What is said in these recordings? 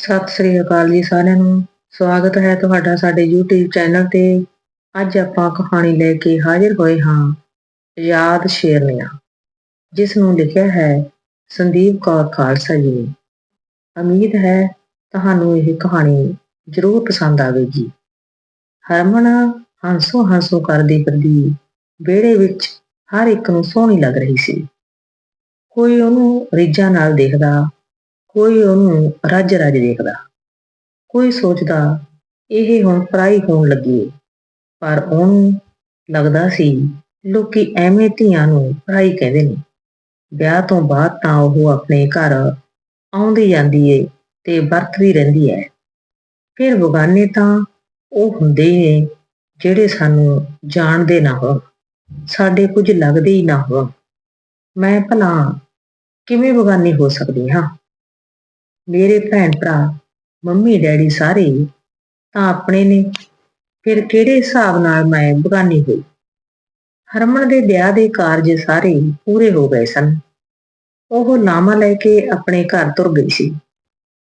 ਸਤਿ ਸ੍ਰੀ ਅਕਾਲ ਜੀ ਸਾਰਿਆਂ ਨੂੰ। ਸਵਾਗਤ ਹੈ ਤੁਹਾਡਾ ਸਾਡੇ YouTube ਚੈਨਲ ਤੇ। ਅੱਜ ਆਪਾਂ ਕਹਾਣੀ ਲੈ ਕੇ ਹਾਜ਼ਰ ਹੋਏ ਹਾਂ, ਯਾਦ ਸ਼ੇਰਨੀਆਂ, ਜਿਸ ਨੂੰ ਲਿਖਿਆ ਹੈ ਸੰਦੀਪ ਕੌਰ ਖਾਲਸਾ ਜੀ ਨੇ। ਉਮੀਦ ਹੈ ਤੁਹਾਨੂੰ ਇਹ ਕਹਾਣੀ ਜ਼ਰੂਰ ਪਸੰਦ ਆਵੇਗੀ। ਹਰਮਨ ਹੰਸੋ ਹੰਸੋ ਕਰਦੀ ਫਿਰਦੀ ਵਿਹੜੇ ਵਿੱਚ ਹਰ ਇੱਕ ਨੂੰ ਸੋਹਣੀ ਲੱਗ ਰਹੀ ਸੀ। ਕੋਈ ਉਹਨੂੰ ਰੀਝਾਂ ਨਾਲ ਦੇਖਦਾ ਕੋਈ ਉਹਨੂੰ ਰੱਜ ਰੱਜ ਦੇਖਦਾ। ਕੋਈ ਸੋਚਦਾ, ਇਹ ਹੁਣ ਪਰਾਈ ਹੋਣ ਲੱਗੀ ਏ। ਪਰ ਉਹਨੂੰ ਲੱਗਦਾ ਸੀ, ਲੋਕੀ ਐਵੇਂ ਧੀਆਂ ਨੂੰ ਪਰਾਈ ਕਹਿੰਦੇ ਨੇ। ਵਿਆਹ ਤੋਂ ਬਾਅਦ ਤਾਂ ਉਹ ਆਪਣੇ ਘਰ ਆਉਂਦੀ ਜਾਂਦੀ ਏ ਤੇ ਵਰਤਦੀ ਰਹਿੰਦੀ ਹੈ ਫਿਰ ਬਗਾਨੇ ਤਾਂ ਉਹ ਹੁੰਦੇ ਹੀ ਨੇ, ਜਿਹੜੇ ਸਾਨੂੰ ਜਾਣਦੇ ਨਾ ਹੋਣ। ਸਾਡੇ ਕੁਝ ਲੱਗਦੇ ਹੀ ਨਾ ਹੋਣ। ਮੈਂ ਭਲਾ ਕਿਵੇਂ ਬਗਾਨੀ ਹੋ ਸਕਦੀ ਹਾਂ? ਮੇਰੇ ਭੈਣ ਭਰਾ, ਮੰਮੀ ਡੈਡੀ ਸਾਰੇ, ਤਾਂ ਆਪਣੇ ਨੇ। ਫਿਰ ਕਿਹੜੇ ਹਿਸਾਬ ਨਾਲ ਮੈਂ ਬਗਾਨੀ ਹੋਈ? ਹਰਮਨ ਦੇ ਵਿਆਹ ਦੇ ਕਾਰਜ ਸਾਰੇ ਪੂਰੇ ਹੋ ਗਏ ਸਨ। ਉਹ ਨਾਮਾ ਲੈ ਕੇ ਆਪਣੇ ਘਰ ਤੁਰ ਗਈ ਸੀ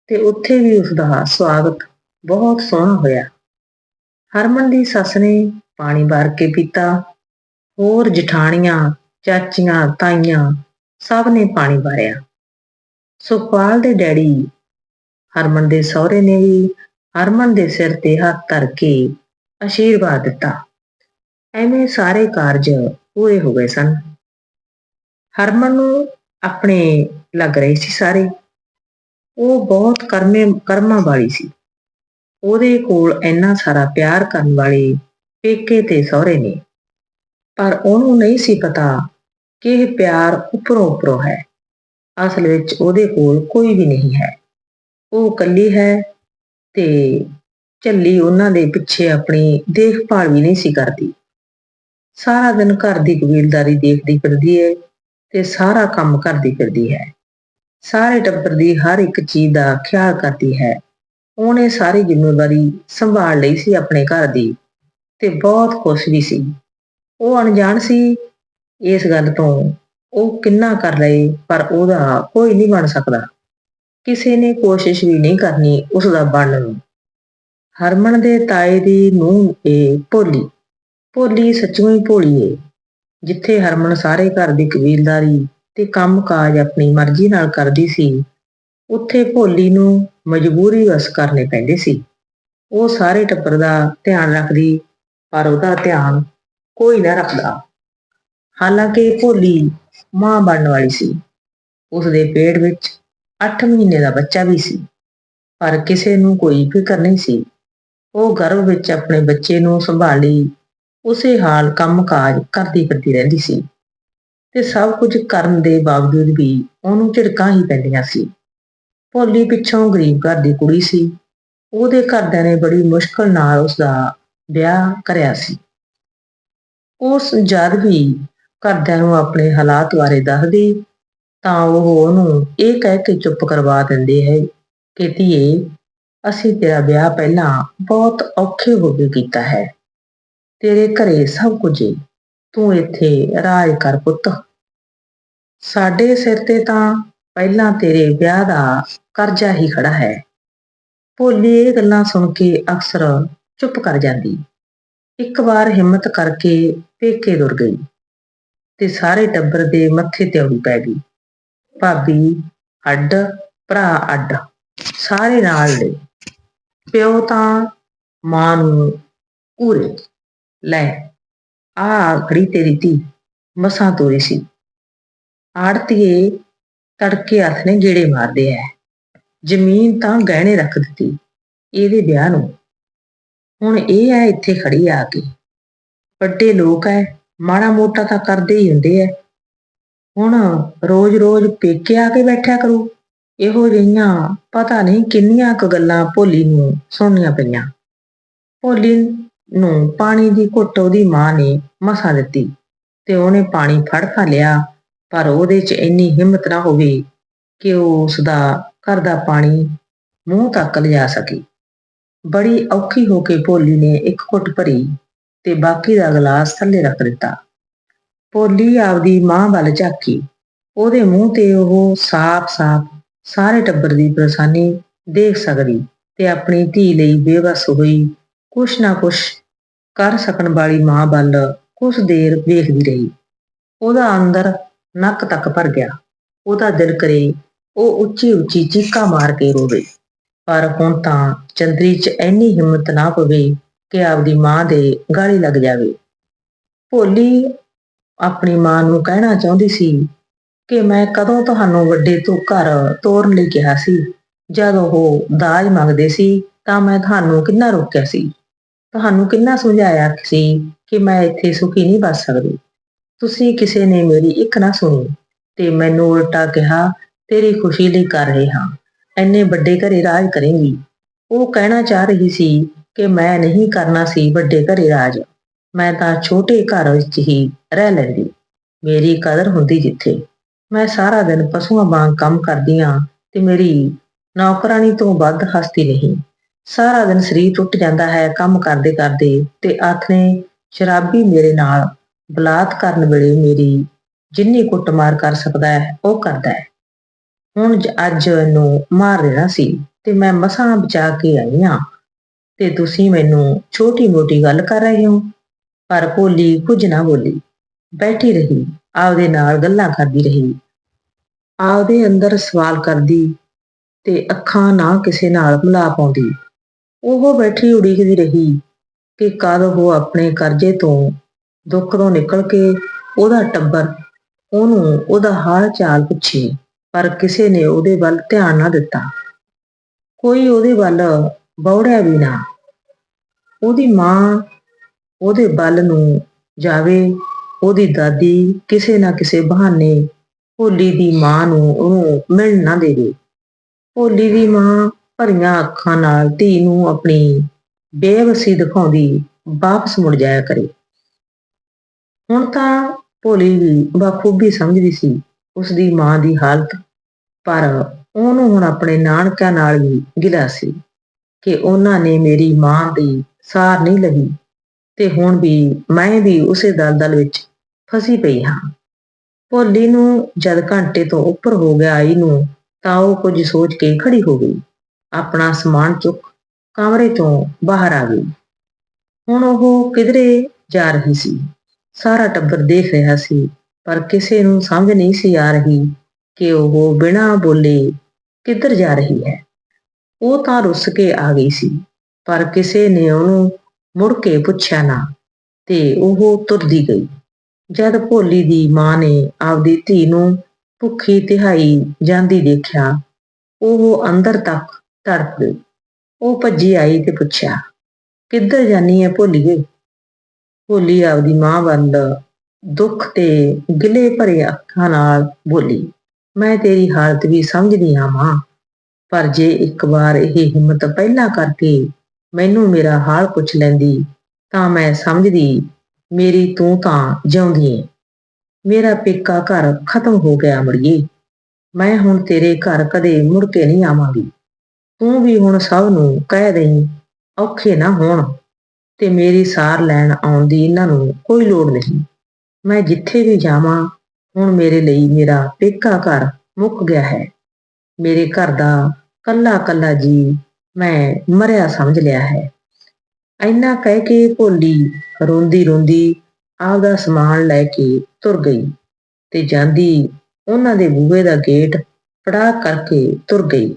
ਤੇ ਉੱਥੇ ਵੀ ਉਸ ਦਾ ਸਵਾਗਤ ਬਹੁਤ ਸੋਹਣਾ ਹੋਇਆ। ਹਰਮਨ ਦੀ ਸੱਸ ਨੇ ਪਾਣੀ ਭਰ ਕੇ ਪੀਤਾ, ਹੋਰ ਜਠਾਣੀਆਂ, ਚਾਚੀਆਂ, ਤਾਈਆਂ ਸਭ ਨੇ ਪਾਣੀ ਭਰਿਆ ਸੁਖਪਾਲ ਦੇ ਡੈਡੀ ਹਰਮਨ ਦੇ ਸਹੁਰੇ ਨੇ ਵੀ ਹਰਮਨ ਦੇ ਸਿਰ ਤੇ ਹੱਥ ਧਰ ਕੇ ਆਸ਼ੀਰਵਾਦ ਦਿੱਤਾ। ਐਵੇਂ ਸਾਰੇ ਕਾਰਜ ਪੂਰੇ ਹੋ ਗਏ ਸਨ। ਹਰਮਨ ਨੂੰ ਆਪਣੇ ਲੱਗ ਰਹੇ ਸੀ ਸਾਰੇ। ਉਹ ਬਹੁਤ ਕਰਮੇ, ਕਰਮਾਂ ਵਾਲੀ ਸੀ। ਉਹਦੇ ਕੋਲ ਇੰਨਾ ਸਾਰਾ ਪਿਆਰ ਕਰਨ ਵਾਲੇ ਪੇਕੇ ਤੇ ਸਹੁਰੇ ਨੇ। ਪਰ ਉਹਨੂੰ ਨਹੀਂ ਸੀ ਪਤਾ ਕਿ ਇਹ ਪਿਆਰ ਉੱਪਰੋਂ ਉੱਪਰੋਂ ਹੈ। ਅਸਲ ਵਿੱਚ ਉਹਦੇ ਕੋਲ ਕੋਈ ਵੀ ਨਹੀਂ ਹੈ। ਉਹ ਇਕੱਲੀ ਹੈ ਤੇ ਝੱਲੀ ਉਹਨਾਂ ਦੇ ਪਿੱਛੇ ਆਪਣੀ ਦੇਖਭਾਲ ਵੀ ਨਹੀਂ ਸੀ ਕਰਦੀ। ਸਾਰਾ ਦਿਨ ਘਰ ਦੀ ਕਬੀਲਦਾਰੀ ਦੇਖਦੀ ਫਿਰਦੀ ਹੈ ਤੇ ਸਾਰਾ ਕੰਮ ਕਰਦੀ ਫਿਰਦੀ ਹੈ। ਸਾਰੇ ਟੱਬਰ ਦੀ ਹਰ ਇੱਕ ਚੀਜ਼ ਦਾ ਖਿਆਲ ਕਰਦੀ ਹੈ। ਉਹਨੇ ਸਾਰੀ ਜ਼ਿੰਮੇਵਾਰੀ ਸੰਭਾਲ ਲਈ ਸੀ ਆਪਣੇ ਘਰ ਦੀ ਤੇ ਬਹੁਤ ਖੁਸ਼ ਵੀ ਸੀ। ਉਹ ਅਣਜਾਣ ਸੀ। ਇਸ ਗੱਲ ਤੋਂ ਉਹ ਕਿੰਨਾ ਕਰ ਲਏ, ਪਰ ਉਹਦਾ ਕੋਈ ਨਹੀਂ ਬਣ ਸਕਦਾ। ਕਿਸੇ ਨੇ ਕੋਸ਼ਿਸ਼ ਵੀ ਨਹੀਂ ਕਰਨੀ ਉਸ ਦਾ ਬਣਨ ਨੂੰ ਹਰਮਨ ਦੇ ਤਾਏ ਦੀ ਨੂੰਹ ਏ ਭੋਲੀ। ਭੋਲੀ ਸੱਚੀ ਭੋਲੀ ਏ। ਜਿੱਥੇ ਹਰਮਨ ਸਾਰੇ ਘਰ ਦੀ ਕਬੀਲਦਾਰੀ ਤੇ ਕੰਮ-ਕਾਜ ਆਪਣੀ ਮਰਜ਼ੀ ਨਾਲ ਕਰਦੀ ਸੀ, ਉੱਥੇ ਭੋਲੀ ਨੂੰ ਮਜਬੂਰੀ ਵਸ ਕਰਨੇ ਪੈਂਦੇ ਸੀ। ਉਹ ਸਾਰੇ ਟੱਬਰ ਦਾ ਧਿਆਨ ਰੱਖਦੀ, ਪਰ ਉਹਦਾ ਧਿਆਨ ਕੋਈ ਨਾ ਰੱਖਦਾ। ਹਾਲਾਂਕਿ ਭੋਲੀ ਮਾਂ ਬਣਨ ਵਾਲੀ ਸੀ। ਉਸ ਦੇ ਪੇਟ ਵਿੱਚ 8 ਮਹੀਨੇ ਦਾ ਬੱਚਾ ਵੀ ਸੀ, ਪਰ ਕਿਸੇ ਨੂੰ ਕੋਈ ਫਿਕਰ ਨਹੀਂ ਸੀ। ਉਹ ਗਰਭ ਵਿੱਚ ਆਪਣੇ ਬੱਚੇ ਨੂੰ ਸੰਭਾਲੀ ਉਸੇ ਹਾਲ ਕੰਮਕਾਜ ਕਰਦੀ ਫਿਰਦੀ ਰਹਿੰਦੀ ਸੀ ਤੇ ਸਭ ਕੁਝ ਕਰਨ ਦੇ ਬਾਵਜੂਦ ਵੀ ਉਹਨੂੰ ਝਿੜਕਾਂ ਹੀ ਪੈਂਦੀਆਂ ਸੀ। ਭੋਲੀ ਪਿੱਛੋਂ ਗਰੀਬ ਘਰ ਦੀ ਕੁੜੀ ਸੀ, ਉਹਦੇ ਘਰਦਿਆਂ ਨੇ ਬੜੀ ਮੁਸ਼ਕਲ ਨਾਲ ਉਸ ਦਾ ਵਿਆਹ ਕਰਿਆ ਸੀ। ਉਸ ਜਦ ਵੀ ਘਰਦਿਆਂ ਨੂੰ ਆਪਣੇ ਹਾਲਾਤ ਬਾਰੇ ਦੱਸਦੀ ਤਾਂ ਉਹ ਉਹਨੂੰ ਇਹ ਕਹਿ ਕੇ ਚੁੱਪ ਕਰਵਾ ਦਿੰਦੇ ਹੈ ਕਿ ਧੀਏ, ਅਸੀਂ ਤੇਰਾ ਵਿਆਹ ਪਹਿਲਾਂ ਬਹੁਤ ਔਖੇ ਹੋ ਕੇ ਕੀਤਾ ਹੈ। ਤੇਰੇ ਘਰੇ ਸਭ ਕੁਝ ਏ। ਤੂੰ ਇੱਥੇ ਰਾਜ ਕਰ ਪੁੱਤ। ਸਾਡੇ ਸਿਰ ਤੇ ਤਾਂ ਪਹਿਲਾਂ ਤੇਰੇ ਵਿਆਹ ਦਾ ਕਰਜ਼ਾ ਹੀ ਖੜਾ ਹੈ। ਭੋਲੀ ਇਹ ਗੱਲਾਂ ਸੁਣ ਕੇ ਅਕਸਰ ਚੁੱਪ ਕਰ ਜਾਂਦੀ। ਇੱਕ ਵਾਰ ਹਿੰਮਤ ਕਰਕੇ ਪੇਕੇ ਦੁਰ ਗਈ। ਤੇ ਸਾਰੇ ਟੱਬਰ ਦੇ ਮੱਥੇ ਤੇ ਔੜੀ ਪੈ ਗਈ। ਭਾਬੀ, ਅੱਡ, ਭਰਾ ਅੱਡ, ਸਾਰੇ ਨਾਲ ਦੇ ਪਿਓ ਤਾਂ ਮਾਂ ਨੂੰ ਘੂਰੇ ਲੈ, ਆ ਖੜੀ ਤੇਰੀ ਧੀ, ਮਸਾਂ ਤੋਰੀ ਸੀ। ਆੜਤੀਏ ਤੜਕੇ ਹੱਥ ਨੇ ਗੇੜੇ ਮਾਰਦੇ ਐ। ਜ਼ਮੀਨ ਤਾਂ ਗਹਿਣੇ ਰੱਖ ਦਿੱਤੀ, ਇਹਦੇ ਵਿਆਹ ਨੂੰ। ਹੁਣ ਇਹ ਐ ਇੱਥੇ ਖੜੀ ਆ ਕੇ। ਵੱਡੇ ਲੋਕ ਐ ਮਾੜਾ ਮੋਟਾ ਤਾਂ ਕਰਦੇ ਹੀ ਹੁੰਦੇ ਐ ਹੁਣ ਰੋਜ਼-ਰੋਜ਼ ਪੇਕੇ ਆ ਕੇ ਬੈਠਿਆ ਕਰੂ। ਇਹੋ ਜਿਹੀਆਂ ਪਤਾ ਨਹੀਂ ਕਿੰਨੀਆਂ ਕੁ ਗੱਲਾਂ ਭੋਲੀ ਨੂੰ ਸੁਣਨੀਆਂ ਪਈਆਂ। ਭੋਲੀ ਨੂੰ ਪਾਣੀ ਦੀ ਘੁੱਟ ਉਹਦੀ ਮਾਂ ਨੇ ਮਸਾ ਦਿੱਤੀ ਤੇ ਉਹਨੇ ਪਾਣੀ ਫੜ ਖਾ ਲਿਆ, ਪਰ ਉਹਦੇ 'ਚ ਇੰਨੀ ਹਿੰਮਤ ਨਾ ਹੋਵੇ ਕਿ ਉਹ ਉਸ ਦਾ ਘਰ ਦਾ ਪਾਣੀ ਮੂੰਹ ਤੱਕ ਲਿਜਾ ਸਕੇ। ਬੜੀ ਔਖੀ ਹੋ ਕੇ ਭੋਲੀ ਨੇ ਇੱਕ ਘੁੱਟ ਭਰੀ ਤੇ ਬਾਕੀ ਦਾ ਗਲਾਸ ਥੱਲੇ ਰੱਖ ਦਿੱਤਾ। ਪੋਲੀ ਆਪਦੀ ਮਾਂ ਵੱਲ ਝਾਕੀ। ਉਹਦੇ ਮੂੰਹ ਤੇ ਉਹ ਸਾਫ਼-ਸਾਫ਼ ਸਾਰੇ ਟੱਬਰ ਦੀ ਪਰੇਸ਼ਾਨੀ ਦੇਖ ਸਕਦੀ ਤੇ ਆਪਣੀ ਧੀ ਲਈ ਬੇਵਸ ਹੋਈ ਕੁਛ ਨਾ ਕੁਛ ਕਰ ਸਕਣ ਵਾਲੀ ਮਾਂ ਵੱਲ ਕੁਛ ਦੇਰ ਵੇਖਦੀ ਰਹੀ। ਉਹਦਾ ਅੰਦਰ ਨੱਕ ਤੱਕ ਭਰ ਗਿਆ। ਉਹਦਾ ਦਿਲ ਕਰੇ ਉਹ ਉੱਚੀ ਉੱਚੀ ਚੀਕਾਂ ਮਾਰ ਕੇ ਰੋਵੇ। ਪਰ ਹੁਣ ਤਾਂ ਚੰਦਰੀ 'ਚ ਇੰਨੀ ਹਿੰਮਤ ਨਾ ਪਵੇ ਕਿ ਆਪਦੀ ਮਾਂ ਦੇ ਗਾਲੀ ਲੱਗ ਜਾਵੇ। ਭੋਲੀ ਆਪਣੀ ਮਾਂ ਨੂੰ ਕਹਿਣਾ ਚਾਹੁੰਦੀ ਸੀ ਕਿ ਮੈਂ ਕਦੋਂ ਤੁਹਾਨੂੰ ਵੱਡੇ ਤੋਂ ਘਰ ਤੋਰਨ ਲਈ ਕਿਹਾ ਸੀ। ਜਦ ਉਹ ਦਾਜ ਮੰਗਦੇ ਸੀ ਤਾਂ ਮੈਂ ਤੁਹਾਨੂੰ ਕਿੰਨਾ ਰੋਕਿਆ ਸੀ। ਤੁਹਾਨੂੰ ਕਿੰਨਾ ਸਮਝਾਇਆ ਸੀ ਕਿ ਮੈਂ ਇੱਥੇ ਸੁਖੀ ਨਹੀਂ ਬਚ ਸਕਦੀ। ਤੁਸੀਂ ਕਿਸੇ ਨੇ ਮੇਰੀ ਇੱਕ ਨਾ ਸੁਣੀ ਤੇ ਮੈਨੂੰ ਉਲਟਾ ਕਿਹਾ, ਤੇਰੀ ਖੁਸ਼ੀ ਲਈ ਕਰ ਰਹੇ ਹਾਂ ਐਨੇ ਵੱਡੇ ਘਰੇ ਰਾਜ ਕਰੇਂਗੀ। ਉਹ ਕਹਿਣਾ ਚਾਹ ਰਹੀ ਸੀ ਕਿ ਮੈਂ ਨਹੀਂ ਕਰਨਾ ਸੀ ਵੱਡੇ ਘਰੇ ਰਾਜ। ਮੈਂ ਤਾਂ ਛੋਟੇ ਘਰ ਵਿੱਚ ਹੀ ਰਹਿ ਲੈਂਦੀ। ਮੇਰੀ ਕਦਰ ਹੁੰਦੀ ਜਿੱਥੇ। ਮੈਂ ਸਾਰਾ ਦਿਨ ਪਸ਼ੂਆਂ ਵਾਂਗ ਕੰਮ ਕਰਦੀ ਹਾਂ ਤੇ ਮੇਰੀ ਨੌਕਰਾਨੀ ਤੋਂ ਵੱਧ ਹਸਤੀ ਨਹੀਂ। ਸਾਰਾ ਦਿਨ ਸਰੀਰ ਟੁੱਟ ਜਾਂਦਾ ਹੈ ਕੰਮ ਕਰਦੇ ਕਰਦੇ ਤੇ ਆਥਣੇ ਸ਼ਰਾਬੀ ਮੇਰੇ ਨਾਲ ਬਲਾਤ ਕਰਨ ਵੇਲੇ ਮੇਰੀ ਜਿੰਨੀ ਕੁੱਟਮਾਰ ਕਰ ਸਕਦਾ ਹੈ, ਉਹ ਕਰਦਾ ਹੈ। ਹੁਣ ਅੱਜ ਨੂੰ ਮਾਰ ਦੇਣਾ ਸੀ ਤੇ ਮੈਂ ਮਸਾਂ ਬਚਾ ਕੇ ਆਈ ਹਾਂ ਤੇ ਤੁਸੀਂ ਮੈਨੂੰ ਛੋਟੀ ਮੋਟੀ ਗੱਲ ਕਰ ਰਹੇ ਹੋ। ਪਰ ਭੋਲੀ ਕੁਝ ਨਾ ਬੋਲੀ। ਬੈਠੀ ਰਹੀ, ਆਪਦੇ ਨਾਲ ਗੱਲਾਂ ਕਰਦੀ ਰਹੀ। ਆਪਦੇ ਅੰਦਰ ਸਵਾਲ ਕਰਦੀ ਤੇ ਅੱਖਾਂ ਨਾ ਕਿਸੇ ਨਾਲ ਮਿਲਾ ਪਾਉਂਦੀ। ਉਹ ਬੈਠੀ ਉਡੀਕਦੀ ਰਹੀ ਕਿ ਕਦ ਉਹ ਆਪਣੇ ਕਰਜ਼ੇ ਤੋਂ ਦੁੱਖ ਤੋਂ ਨਿਕਲ ਕੇ ਉਹਦਾ ਟੱਬਰ, ਉਹਨੂੰ ਉਹਦਾ ਹਾਲ ਚਾਲ ਪੁੱਛੇ, ਪਰ ਕਿਸੇ ਨੇ ਉਹਦੇ ਵੱਲ ਧਿਆਨ ਨਾ ਦਿੱਤਾ। ਕੋਈ ਉਹਦੇ ਵੱਲ ਬੌੜਿਆ ਵੀ ਨਾ। ਉਹਦੀ ਮਾਂ ਉਹਦੇ ਬਲ ਨੂੰ ਜਾਵੇ, ਉਹਦੀ ਦਾਦੀ ਕਿਸੇ ਨਾ ਕਿਸੇ ਬਹਾਨੇ ਭੋਲੀ ਦੀ ਮਾਂ ਨੂੰ ਉਹਨੂੰ ਮਿਲਣ ਨਾ ਦੇਵੇ। ਭੋਲੀ ਦੀ ਮਾਂ ਭਰੀਆਂ ਅੱਖਾਂ ਨਾਲ ਧੀ ਨੂੰ ਆਪਣੀ ਬੇਵਸੀ ਦਿਖਾਉਂਦੀ ਵਾਪਸ ਮੁੜ ਜਾਇਆ ਕਰੇ। ਹੁਣ ਤਾਂ ਭੋਲੀ ਵੀ ਬਖੂਬੀ ਸਮਝਦੀ ਸੀ ਉਸ ਦੀ ਮਾਂ ਦੀ ਹਾਲਤ, ਪਰ ਉਹਨੂੰ ਹੁਣ ਆਪਣੇ ਨਾਨਕਿਆਂ ਨਾਲ ਵੀ ਗਿਲਾ ਸੀ। ਕਿ ਉਹਨਾਂ ਨੇ ਮੇਰੀ ਮਾਂ ਦੀ ਸਾਰ ਨਹੀਂ ਲਈ ਤੇ ਹੁਣ ਵੀ ਮੈਂ ਵੀ ਉਸੇ ਦਲਦਲ ਵਿੱਚ ਫਸੀ ਪਈ ਹਾਂ। ਭੋਲੀ ਨੂੰ ਜਦ ਘੰਟੇ ਤੋਂ ਉੱਪਰ ਹੋ ਗਿਆ ਆਈ ਨੂੰ ਤਾਂ ਉਹ ਕੁਝ ਸੋਚ ਕੇ ਖੜੀ ਹੋ ਗਈ। ਆਪਣਾ ਸਮਾਨ ਚੁੱਕ ਕਮਰੇ ਤੋਂ ਬਾਹਰ ਆ ਗਈ। ਹੁਣ ਉਹ ਕਿਧਰੇ ਜਾ ਰਹੀ ਸੀ? ਸਾਰਾ ਟੱਬਰ ਦੇਖ ਰਿਹਾ ਸੀ, ਪਰ ਕਿਸੇ ਨੂੰ ਸਮਝ ਨਹੀਂ ਸੀ ਆ ਰਹੀ ਕਿ ਉਹ ਬਿਨਾਂ ਬੋਲੇ ਕਿੱਧਰ ਜਾ ਰਹੀ ਹੈ। ਉਹ ਤਾਂ ਰੁੱਸ ਕੇ ਆ ਗਈ ਸੀ, ਪਰ ਕਿਸੇ ਨੇ ਉਹਨੂੰ ਮੁੜ ਕੇ ਪੁੱਛਿਆ ਨਾ, ਤੇ ਉਹ ਤੁਰਦੀ ਗਈ। ਜਦ ਭੋਲੀ ਦੀ ਮਾਂ ਨੇ ਆਪਦੀ ਧੀ ਨੂੰ ਭੁੱਖੀ ਤਿਹਾਈ ਜਾਂਦੀ ਦੇਖਿਆ, ਉਹ ਅੰਦਰ ਤੱਕ ਤੜਪ ਗਈ। ਉਹ ਭੱਜੀ ਆਈ ਤੇ ਪੁੱਛਿਆ, ਕਿੱਧਰ ਜਾਨੀ ਹੈ ਭੋਲੀਏ? ਭੋਲੀ ਆਪਦੀ ਮਾਂ ਵੱਲ ਦੁੱਖ ਤੇ ਗਿਲੇ ਭਰੇ ਅੱਖਾਂ ਨਾਲ ਬੋਲੀ, ਮੈਂ ਤੇਰੀ ਹਾਲਤ ਵੀ ਸਮਝਦੀ ਹਾਂ ਮਾਂ ਪਰ ਜੇ ਇੱਕ ਵਾਰ ਇਹ ਹਿੰਮਤ ਪਹਿਲਾਂ ਕਰਕੇ ਮੈਨੂੰ ਮੇਰਾ ਹਾਲ ਪੁੱਛ ਲੈਂਦੀ, ਤਾਂ ਮੈਂ ਸਮਝਦੀ, ਮੇਰੀ ਤੂੰ ਤਾਂ ਜਿਉਂਦੀ ਏ। ਮੇਰਾ ਪੇਕਾ ਘਰ ਖਤਮ ਹੋ ਗਿਆ ਮੜੀਏ। ਮੈਂ ਹੁਣ ਤੇਰੇ ਘਰ ਕਦੇ ਮੁੜ ਕੇ ਨਹੀਂ ਆਵਾਂਗੀ। ਤੂੰ ਵੀ ਹੁਣ ਸਭ ਨੂੰ ਕਹਿ ਦੇਈਂ, ਔਖੇ ਨਾ ਹੋਣ। ਤੇ ਮੇਰੀ ਸਾਰ ਲੈਣ ਆਉਣ ਦੀ ਇਹਨਾਂ ਨੂੰ ਕੋਈ ਲੋੜ ਨਹੀਂ। ਮੈਂ ਜਿੱਥੇ ਵੀ ਜਾਵਾਂ, ਹੁਣ ਮੇਰੇ ਲਈ ਮੇਰਾ ਪੇਕਾ ਘਰ ਮੁੱਕ ਗਿਆ ਹੈ। ਮੇਰੇ ਘਰ ਦਾ ਕੱਲਾ ਕੱਲਾ ਜੀ ਮੈਂ ਮਰਿਆ ਸਮਝ ਲਿਆ ਹੈ। ਇੰਨਾ ਕਹਿ ਕੇ ਭੋਲੀ ਰੋਂਦੀ ਰੋਂਦੀ ਆਪਦਾ ਸਮਾਨ ਲੈ ਕੇ ਤੁਰ ਗਈ ਤੇ ਜਾਂਦੀ ਉਹਨਾਂ ਦੇ ਬੂਹੇ ਦਾ ਗੇਟ ਫੜਾ ਕਰਕੇ ਤੁਰ ਗਈ।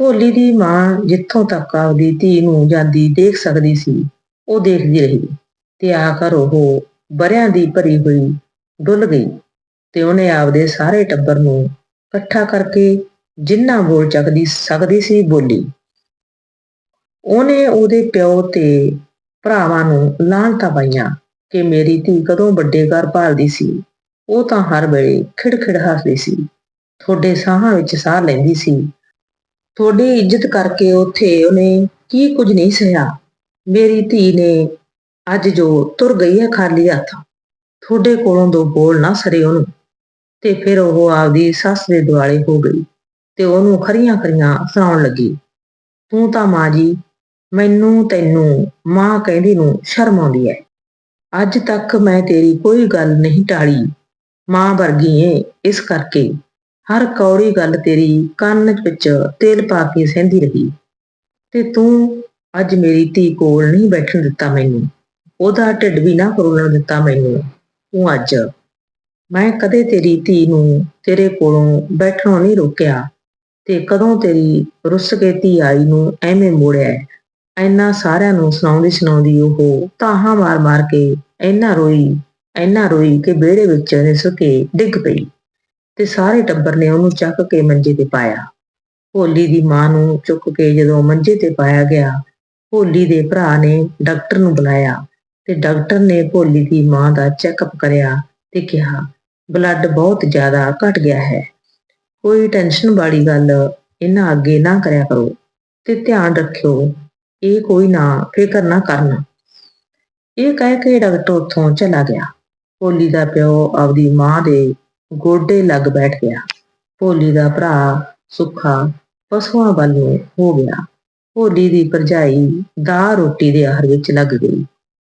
ਭੋਲੀ ਦੀ ਮਾਂ ਜਿੱਥੋਂ ਤੱਕ ਆਪਦੀ ਧੀ ਨੂੰ ਜਾਂਦੀ ਦੇਖ ਸਕਦੀ ਸੀ, ਉਹ ਦੇਖਦੀ ਰਹੀ ਤੇ ਆਖਰ ਉਹ ਬਰਿਆਂ ਦੀ ਭਰੀ ਹੋਈ ਡੁੱਲ ਗਈ ਤੇ ਉਹਨੇ ਆਪਦੇ ਸਾਰੇ ਟੱਬਰ ਨੂੰ ਇਕੱਠਾ ਕਰਕੇ ਜਿੰਨਾ ਬੋਲ ਚੱਕਦੀ ਸਕਦੀ ਸੀ ਬੋਲੀ। ਉਹਨੇ ਉਹਦੇ ਪਿਓ ਤੇ ਭਰਾਵਾਂ ਨੂੰ ਲਾਹਣਤਾਂ ਪਾਈਆਂ ਕਿ ਮੇਰੀ ਧੀ ਕਦੋਂ ਵੱਡੇ ਘਰ ਭਾਲਦੀ ਸੀ। ਉਹ ਤਾਂ ਹਰ ਵੇਲੇ ਖਿੜਖਿੜ ਹੱਸਦੀ ਸੀ। ਤੁਹਾਡੇ ਸਾਹਾਂ ਵਿੱਚ ਸਾਹ ਲੈਂਦੀ ਸੀ। ਤੁਹਾਡੀ ਇੱਜ਼ਤ ਕਰਕੇ ਉੱਥੇ ਉਹਨੇ ਕੀ ਕੁਝ ਨਹੀਂ ਸਹਿਆ। ਮੇਰੀ ਧੀ ਨੇ ਅੱਜ ਜੋ ਤੁਰ ਗਈ ਹੈ ਖਾਲੀ ਹੱਥ, ਤੁਹਾਡੇ ਕੋਲੋਂ ਦੋ ਬੋਲ ਨਾ ਸਰੇ ਉਹਨੂੰ। ਤੇ ਫਿਰ ਉਹ ਆਪਦੀ ਸੱਸ ਦੇ ਦੁਆਲੇ ਹੋ ਗਈ। ਤੇ ਉਹਨੂੰ ਖਰੀਆਂ ਖਰੀਆਂ ਸੁਣਾਉਣ ਲੱਗੀ। ਤੂੰ ਤਾਂ ਮਾਂ ਜੀ, ਮੈਨੂੰ, ਤੈਨੂੰ, ਮਾਂ ਕਹਿੰਦੀ ਨੂੰ ਸ਼ਰਮ ਆਉਂਦੀ ਹੈ ਅੱਜ ਤੱਕ ਮੈਂ ਤੇਰੀ ਕੋਈ ਗੱਲ ਨਹੀਂ ਟਾਲੀ। ਮਾਂ ਵਰਗੀ ਏ, ਇਸ ਕਰਕੇ। ਹਰ ਕੌੜੀ ਗੱਲ ਤੇਰੀ ਕੰਨ ਵਿੱਚ ਤੇਲ ਪਾ ਕੇ ਸਹਿੰਦੀ ਰਹੀ। ਤੇ ਤੂੰ ਅੱਜ ਮੇਰੀ ਧੀ ਕੋਲ ਨਹੀਂ ਬੈਠਣ ਦਿੱਤਾ ਮੈਨੂੰ। ਉਹਦਾ ਢਿੱਡ ਵੀ ਨਾ ਕਰੋਲਣ ਦਿੱਤਾ ਮੈਨੂੰ। ਤੂੰ ਅੱਜ। ਮੈਂ ਕਦੇ ਤੇਰੀ ਧੀ ਨੂੰ ਤੇਰੇ ਕੋਲੋਂ ਬੈਠਣੋਂ ਨਹੀਂ ਰੋਕਿਆ। ਤੇ ਕਦੋਂ ਤੇਰੀ ਰੁੱਸ ਕੇ ਧੀ ਆਈ ਨੂੰ ਐਵੇਂ ਮੋੜਿਆ ਹੈ। ਇੰਨਾ ਸਾਰਿਆਂ ਨੂੰ ਸੁਣਾਉਂਦੀ ਸੁਣਾਉਂਦੀ ਉਹ ਤਾਹਾਂ ਮਾਰ-ਮਾਰ ਕੇ ਇੰਨਾ ਰੋਈ ਇੰਨਾ ਰੋਈ ਕਿ ਵਿਹੜੇ ਵਿੱਚ ਰਿਸ ਕੇ ਡਿੱਗ ਪਈ ਤੇ ਸਾਰੇ ਟੱਬਰ ਨੇ ਉਹਨੂੰ ਚੱਕ ਕੇ ਮੰਜੇ ਤੇ ਪਾਇਆ ਭੋਲੀ ਦੀ ਮਾਂ ਨੂੰ ਚੁੱਕ ਕੇ ਜਦੋਂ ਮੰਜੇ ਤੇ ਪਾਇਆ ਗਿਆ, ਭੋਲੀ ਦੇ ਭਰਾ ਨੇ ਡਾਕਟਰ ਨੂੰ ਬੁਲਾਇਆ ਤੇ ਡਾਕਟਰ ਨੇ ਭੋਲੀ ਦੀ ਮਾਂ ਦਾ ਚੈੱਕਅਪ ਕਰਿਆ ਤੇ ਕਿਹਾ, ਬਲੱਡ ਬਹੁਤ ਜ਼ਿਆਦਾ ਘਟ ਗਿਆ ਹੈ ਕੋਈ ਟੈਨਸ਼ਨ ਵਾਲੀ ਗੱਲ ਇਹਨਾਂ ਅੱਗੇ ਨਾ ਕਰਿਆ ਕਰੋ ਤੇ ਧਿਆਨ ਰੱਖਿਓ, ਇਹ ਕੋਈ ਨਾ ਫਿਕਰ ਨਾ ਕਰਨਾ। ਇਹ ਕਹਿ ਕੇ ਡਾਕਟਰ ਉੱਥੋਂ ਚਲਾ ਗਿਆ। ਭੋਲੀ ਦਾ ਪਿਓ ਆਪਦੀ ਮਾਂ ਦੇ ਗੋਡੇ ਲੱਗ ਬੈਠ ਗਿਆ। ਭੋਲੀ ਦਾ ਭਰਾ ਸੁੱਖਾ ਪਸ਼ੂਆਂ ਵੱਲੋਂ ਹੋ ਗਿਆ। ਭੋਲੀ ਦੀ ਭਰਜਾਈ ਦਾ ਰੋਟੀ ਦੇ ਆਹਰ ਵਿੱਚ ਲੱਗ ਗਈ।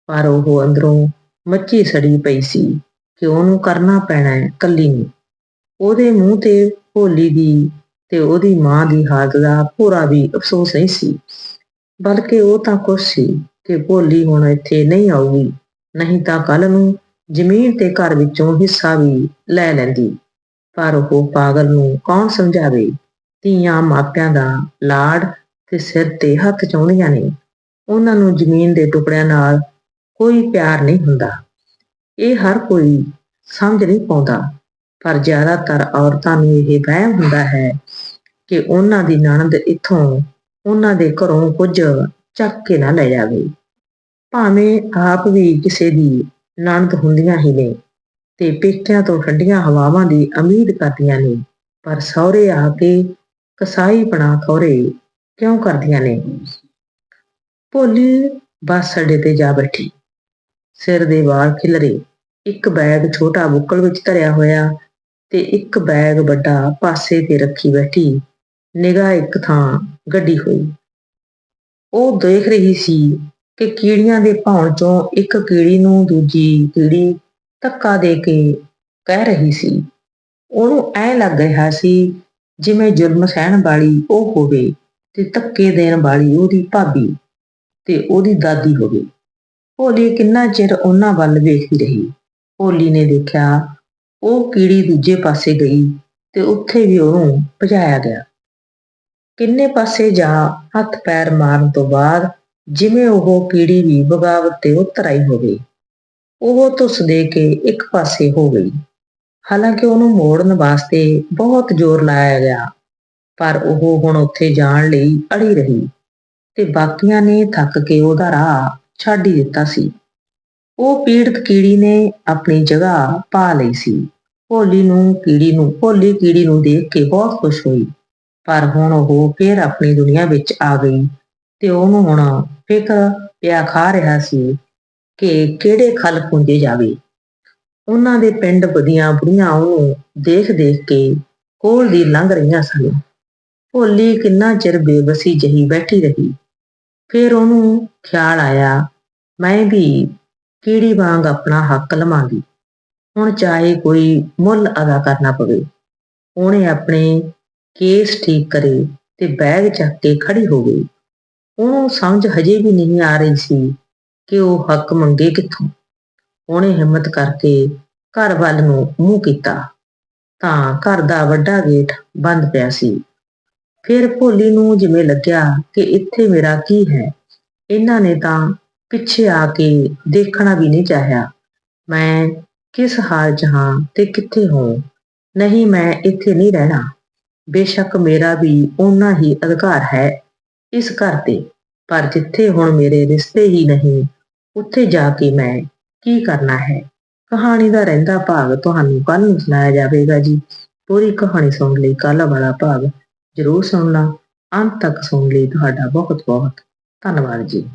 ਪਰ ਉਹ ਅੰਦਰੋਂ ਮੱਚੀ ਸੜੀ ਪਈ ਸੀ ਕਿ ਉਹਨੂੰ ਕਰਨਾ ਪੈਣਾ ਹੈ ਕੱਲੀ ਨੂੰ। ਉਹਦੇ ਮੂੰਹ ਤੇ ਭੋਲੀ ਦੀ ਤੇ ਉਹਦੀ ਮਾਂ ਦੀ ਹਾਲਤ ਦਾ ਪੂਰਾ ਵੀ ਅਫਸੋਸ ਨਹੀਂ ਸੀ। ਬਲਕਿ ਉਹ ਤਾਂ ਖੁਸ਼ ਸੀ ਕਿ ਭੋਲੀ ਹੁਣ ਇੱਥੇ ਨਹੀਂ ਆਊਗੀ, ਨਹੀਂ ਤਾਂ ਕੱਲ ਨੂੰ ਜ਼ਮੀਨ ਤੇ ਘਰ ਵਿੱਚੋਂ ਹਿੱਸਾ ਵੀ ਲੈ ਲੈਂਦੀ। ਪਰ ਉਹ ਪਾਗਲ ਨੂੰ ਕੌਣ ਸਮਝਾਵੇ? ਧੀਆਂ ਮਾਪਿਆਂ ਦਾ ਲਾੜ ਤੇ ਸਿਰ ਤੇ ਹੱਥ ਚਾਹੁੰਦੀਆਂ ਨੇ। ਉਹਨਾਂ ਨੂੰ ਜ਼ਮੀਨ ਦੇ ਟੁਕੜਿਆਂ ਨਾਲ ਕੋਈ ਪਿਆਰ ਨਹੀਂ ਹੁੰਦਾ। ਇਹ ਹਰ ਕੋਈ ਸਮਝ ਨਹੀਂ ਪਾਉਂਦਾ। ਪਰ ਜ਼ਿਆਦਾਤਰ ਔਰਤਾਂ ਨੂੰ ਇਹ ਵਹਿਮ ਹੁੰਦਾ ਹੈ ਕਿ ਉਹਨਾਂ ਦੀ ਨਣਦ ਇੱਥੋਂ ਉਹਨਾਂ ਦੇ ਘਰੋਂ ਕੁਝ ਚੱਕ ਕੇ ਨਾ ਲੈ ਜਾਵੇ। ਭਾਵੇਂ ਆਪ ਵੀ ਕਿਸੇ ਦੀ ਨਣਦ ਹੁੰਦੀਆਂ ਹੀ ਨੇ ਤੇ ਪੇਕਿਆਂ ਤੋਂ ਠੰਡੀਆਂ ਹਵਾਵਾਂ ਦੀ ਉਮੀਦ ਕਰਦੀਆਂ ਨੇ, ਪਰ ਸਹੁਰੇ ਆ ਕੇ ਕਸਾਈ ਬਣਾ ਖੌਰੇ ਕਿਉਂ ਕਰਦੀਆਂ ਨੇ? ਭੋਲੀ ਬੱਸ ਅੱਡੇ ਤੇ ਜਾ ਬੈਠੀ। ਸਿਰ ਦੇ ਵਾਲ ਖਿਲਰੇ। ਇੱਕ ਬੈਗ ਛੋਟਾ ਬੁੱਕਲ ਵਿੱਚ ਧਰਿਆ ਹੋਇਆ ਤੇ ਇੱਕ ਬੈਗ ਵੱਡਾ ਪਾਸੇ ਤੇ ਰੱਖੀ ਬੈਠੀ। ਨਿਗਾਹ ਇੱਕ ਥਾਂ ਗੱਡੀ ਹੋਈ। ਉਹ ਦੇਖ ਰਹੀ ਸੀ ਕਿ ਕੀੜੀਆਂ ਦੇ ਭੌਣ ਚੋਂ ਇੱਕ ਕੀੜੀ ਨੂੰ ਦੂਜੀ ਕੀੜੀ ਧੱਕਾ ਦੇ ਕੇ ਕਹਿ ਰਹੀ ਸੀ। ਉਹਨੂੰ ਐ ਲੱਗ ਰਿਹਾ ਸੀ ਜਿਵੇਂ ਜ਼ੁਲਮ ਸਹਿਣ ਵਾਲੀ ਉਹ ਹੋਵੇ ਤੇ ਧੱਕੇ ਦੇਣ ਵਾਲੀ ਉਹਦੀ ਭਾਬੀ ਤੇ ਉਹਦੀ ਦਾਦੀ ਹੋਵੇ। ਭੋਲੀ ਕਿੰਨਾ ਚਿਰ ਉਹਨਾਂ ਵੱਲ ਵੇਖਦੀ ਰਹੀ। ਭੋਲੀ ਨੇ ਦੇਖਿਆ ਉਹ ਕੀੜੀ ਦੂਜੇ ਪਾਸੇ ਗਈ ਤੇ ਉੱਥੇ ਵੀ ਉਹਨੂੰ ਭਜਾਇਆ ਗਿਆ। ਕਿੰਨੇ ਪਾਸੇ ਜਾ ਹੱਥ ਪੈਰ ਮਾਰਨ ਤੋਂ ਬਾਅਦ ਜਿਵੇਂ ਉਹ ਕੀੜੀ ਵੀ ਬਗਾਵਤ ਤੇ ਉਤਰ ਆਈ ਹੋਵੇ, ਉਹ ਤੁਸ ਦੇ ਕੇ ਇੱਕ ਪਾਸੇ ਹੋ ਗਈ। ਹਾਲਾਂਕਿ ਉਹਨੂੰ ਮੋੜਨ ਵਾਸਤੇ ਬਹੁਤ ਜ਼ੋਰ ਲਾਇਆ ਗਿਆ, ਪਰ ਉਹ ਹੁਣ ਉੱਥੇ ਜਾਣ ਲਈ ਅੜੀ ਰਹੀ ਤੇ ਬਾਕੀਆਂ ਨੇ ਥੱਕ ਕੇ ਉਹਦਾ ਰਾਹ ਛੱਡ ਹੀ ਦਿੱਤਾ ਸੀ। ਉਹ ਪੀੜਤ ਕੀੜੀ ਨੇ ਆਪਣੀ ਜਗ੍ਹਾ ਪਾ ਲਈ ਸੀ। ਭੋਲੀ ਨੂੰ ਕੀੜੀ ਨੂੰ, ਭੋਲੀ ਕੀੜੀ ਨੂੰ ਦੇਖ ਕੇ ਬਹੁਤ ਖੁਸ਼ ਹੋਈ। ਪਰ ਹੁਣ ਉਹ ਫੇਰ ਆਪਣੀ ਦੁਨੀਆ ਵਿੱਚ ਆ ਗਈ ਤੇ ਉਹਨੂੰ ਹੁਣ ਫਿਕਰ ਪਿਆ ਖਾ ਰਿਹਾ ਸੀ ਕਿ ਕਿਹੜੇ ਖਲ ਪੁੰਜੇ ਜਾਵੇ। ਉਹਨਾਂ ਦੇ ਪਿੰਡ ਬਦੀਆਂ ਬੁੜੀਆਂ ਉਹਨੂੰ ਦੇਖ-ਦੇਖ ਕੇ ਕੋਲ ਦੀ ਲੰਘ ਰਹੀਆਂ ਸਨ। ਭੋਲੀ ਕਿੰਨਾ ਚਿਰ ਬੇਬਸੀ ਜਹੀ ਬੈਠੀ ਰਹੀ। ਫਿਰ ਉਹਨੂੰ ਖਿਆਲ ਆਇਆ, ਮੈਂ ਵੀ ਕੀੜੀ ਵਾਂਗ ਆਪਣਾ ਹੱਕ ਲਵਾਂਗੀ ਹੁਣ ਚਾਹੇ ਕੋਈ ਮੁੱਲ ਅਦਾ ਕਰਨਾ ਪਵੇ, ਉਹਨੇ ਆਪਣੇ ਕੇਸ ਠੀਕ ਕਰੇ ਤੇ ਬੈਗ ਚੱਕ ਕੇ ਖੜੀ ਹੋ ਗਈ। ਉਹਨੂੰ ਸਮਝ ਹਜੇ ਵੀ ਨਹੀਂ ਆ ਰਹੀ ਸੀ ਕਿ ਉਹ ਹੱਕ ਮੰਗੇ ਕਿੱਥੋਂ। ਉਹਨੇ ਹਿੰਮਤ ਕਰਕੇ ਘਰ ਵੱਲ ਨੂੰ ਮੂੰਹ ਕੀਤਾ। ਤਾਂ ਘਰ ਦਾ ਵੱਡਾ ਗੇਟ ਬੰਦ ਪਿਆ ਸੀ। ਫਿਰ ਭੋਲੀ ਨੂੰ ਜਿਵੇਂ ਲੱਗਿਆ ਕਿ ਇੱਥੇ ਮੇਰਾ ਕੀ ਹੈ, ਇਹਨਾਂ ਨੇ ਤਾਂ ਪਿੱਛੇ ਆ ਕੇ ਦੇਖਣਾ ਵੀ ਨਹੀਂ ਚਾਹਿਆ। ਮੈਂ ਕਿਸ ਹਾਲ 'ਚ ਹਾਂ ਤੇ ਕਿੱਥੇ ਹਾਂ? ਨਹੀਂ, ਮੈਂ ਇੱਥੇ ਨਹੀਂ ਰਹਿਣਾ। ਬੇਸ਼ੱਕ ਮੇਰਾ ਵੀ ਓਨਾ ਹੀ ਅਧਿਕਾਰ ਹੈ ਇਸ ਘਰ ਤੇ। ਪਰ ਜਿੱਥੇ ਹੁਣ ਮੇਰੇ ਰਿਸ਼ਤੇ ਹੀ ਨਹੀਂ, ਉੱਥੇ ਜਾ ਕੇ ਮੈਂ ਕੀ ਕਰਨਾ ਹੈ? ਕਹਾਣੀ ਦਾ ਰਹਿੰਦਾ ਭਾਗ ਤੁਹਾਨੂੰ ਕੱਲ ਨੂੰ ਸੁਣਾਇਆ ਜਾਵੇਗਾ ਜੀ। ਪੂਰੀ ਕਹਾਣੀ ਸੁਣਨ ਲਈ ਕੱਲ੍ਹ ਵਾਲਾ ਭਾਗ ਜ਼ਰੂਰ ਸੁਣਨਾ ਅੰਤ ਤੱਕ ਸੁਣਨ ਲਈ ਤੁਹਾਡਾ ਬਹੁਤ ਬਹੁਤ ਧੰਨਵਾਦ ਜੀ।